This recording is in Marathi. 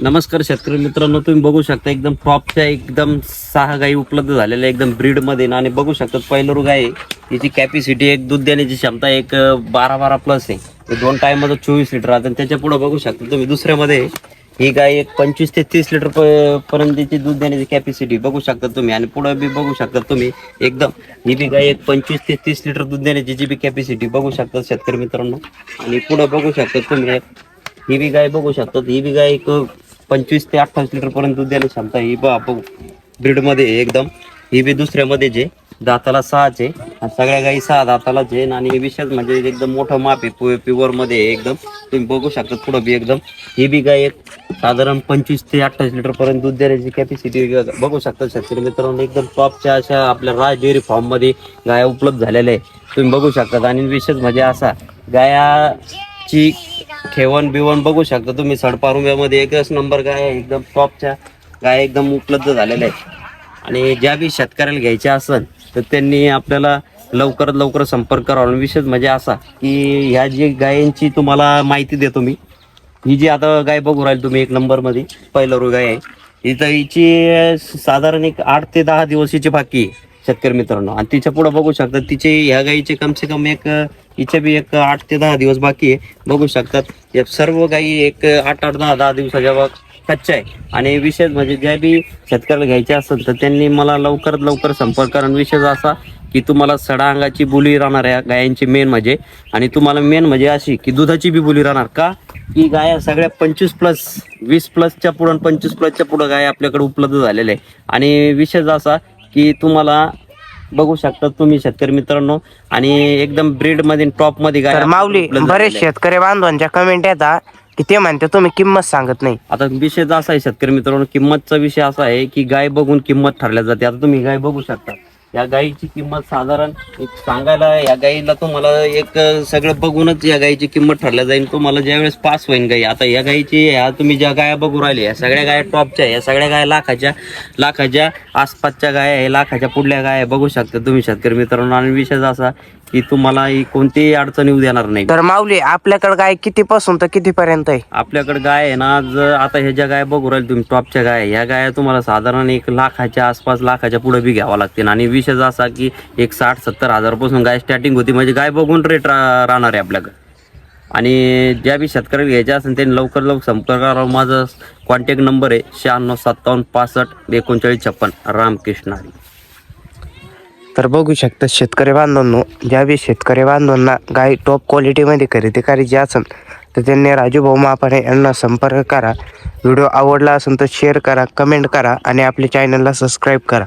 नमस्कार शेतकरी मित्रांनो तुम्ही बघू शकता एकदम टॉपच्या एकदम सहा गायी उपलब्ध झालेल्या एकदम ब्रीडमध्ये ना. आणि बघू शकता पहिलं गाय आहे तिची कॅपॅसिटी एक दूध देण्याची क्षमता एक बारा बारा प्लस आहे. ते दोन टाईममध्ये चोवीस लिटर आणि त्याच्या पुढे बघू शकता तुम्ही दुसऱ्यामध्ये ही गाय एक पंचवीस ते तीस लिटर प- पर्यंतची दूध देण्याची कॅपॅसिटी बघू शकता तुम्ही. आणि पुढे बी बघू शकता तुम्ही एकदम ही बी गाय एक पंचवीस ते तीस लिटर दूध देण्याची जी बी कॅपॅसिटी बघू शकता शेतकरी मित्रांनो. आणि पुढे बघू शकता तुम्ही एक ही बी गाय बघू शकता ही बी गाय एक पंचवीस ते अठ्ठावीस लिटर पर्यंत दूध देण्याची क्षमता ही बा ब्रीडमध्ये एकदम. ही बी दुसऱ्यामध्ये जे दाताला सहाच आहे आणि सगळ्या गायी सहा दाताला जे आणि विशेष म्हणजे एकदम मोठं माप आहे प्युअरमध्ये एकदम. तुम्ही बघू शकता पुढं बी एकदम. ही बी गाय एक साधारण पंचवीस ते अठ्ठावीस लिटर पर्यंत दूध देण्याची कॅपॅसिटी बघू शकता शेतकरी मित्रांनो एकदम टॉपच्या अशा आपल्या राज डेअरी फॉर्ममध्ये गाया उपलब्ध झालेल्या आहे तुम्ही बघू शकता. आणि विशेष म्हणजे असा गायाची ठेवण बिवण बघू शकता तुम्ही. सडपारुंब्यामध्ये एकच नंबर गाय आहे एकदम टॉपच्या गाय एकदम उपलब्ध झालेल्या आहेत. आणि ज्या बी शेतकऱ्याला घ्यायच्या असेल तर त्यांनी आपल्याला लवकरात लवकर संपर्क करावा. विशेष म्हणजे असा की ह्या जी गायींची तुम्हाला माहिती देतो मी. ही जी आता गाय बघू राहील तुम्ही एक नंबरमध्ये पहिलं गाय आहे. इथं हिची साधारण एक आठ ते दहा दिवस हिची बाकी आहे. शेतकरी मित्रांनो. आणि तिच्या पुढे बघू शकता तिचे ह्या गाईचे कम से कम एक हिचे बी एक आठ ते दहा दिवस बाकी आहे. बघू शकतात या सर्व गाई एक आठ आठ दहा दहा दिवसाच्या वा- कच्च्या आहे. आणि विशेष म्हणजे ज्या बी शेतकऱ्याला घ्यायचे असेल तर त्यांनी मला लवकरात लवकर संपर्क कारण विशेष असा की तुम्हाला सडा अंगाची बोली राहणार आहे गायांची मेन म्हणजे. आणि तुम्हाला मेन म्हणजे अशी की दुधाची बी बोली राहणार का? की गाया सगळ्या पंचवीस प्लस वीस प्लसच्या पुढं पंचवीस प्लसच्या पुढं गाय आपल्याकडे उपलब्ध झालेल्या आहे आणि विशेष असा की तुम्हाला बघू शकता तुम्ही शेतकरी मित्रांनो. आणि एकदम ब्रीडमध्ये टॉपमध्ये गाय माऊली उपलब्ध बरेच झालेल्या. शेतकरी बांधवांच्या कमेंट येतात की ते म्हणते तुम्ही किंमत सांगत नाही. आता विषय असा आहे शेतकरी मित्रांनो किंमतचा विषय असा आहे की गाय बघून किंमत ठरल्या जाते. आता तुम्ही गाय बघू शकता. या गायीची किंमत साधारण एक सांगायला या गायीला तुम्हाला एक सगळं बघूनच या गायीची किंमत ठरल्या जाईल. तुम्हाला ज्यावेळेस पास होईल गाई आता या गायीची ह्या तुम्ही ज्या गाया बघू राहिल्या या सगळ्या गाया टॉपच्या या सगळ्या गाया लाखाच्या लाखाच्या आसपासच्या गाया आहे लाखाच्या पुढल्या गाया बघू शकता तुम्ही शेतकरी मित्रांनो. आणि विषय असा की तुम्हाला ही कोणतीही अडचण येऊ देणार नाही. तर माऊली आपल्याकडे गाय किती पासून तर किती पर्यंत आहे? आपल्याकडे गाय आहे ना आज आता ह्या ज्या गाय बघू राहील तुम्ही टॉपच्या गाय ह्या गाया तुम्हाला साधारण एक लाखाच्या आसपास लाखाच्या पुढे बी घ्यावा लागतील. आणि विशेष असा की एक साठ सत्तर हजारपासून गाय स्टार्टिंग होती म्हणजे गाय बघून रेट राहणार आहे आपल्याकडे. आणि ज्या बी शेतकऱ्याला घ्यायच्या असेल त्यांनी लवकर लवकर संपर्क करावा. माझा कॉन्टॅक्ट नंबर आहे शहाण्णव सत्तावन्न पासष्ट एकोणचाळीस छप्पन. रामकृष्ण हरी. तर बघू शकता शेतकरी बांधवांनो ज्या बी शेतकरी बांधवांना गाय टॉप क्वालिटीमध्ये खरेदी करायची असेल तर त्यांनी राजू भाऊ मापाने यांना संपर्क करा. व्हिडिओ आवडला असेल तर शेअर करा कमेंट करा आणि आपल्या चॅनलला सबस्क्राईब करा.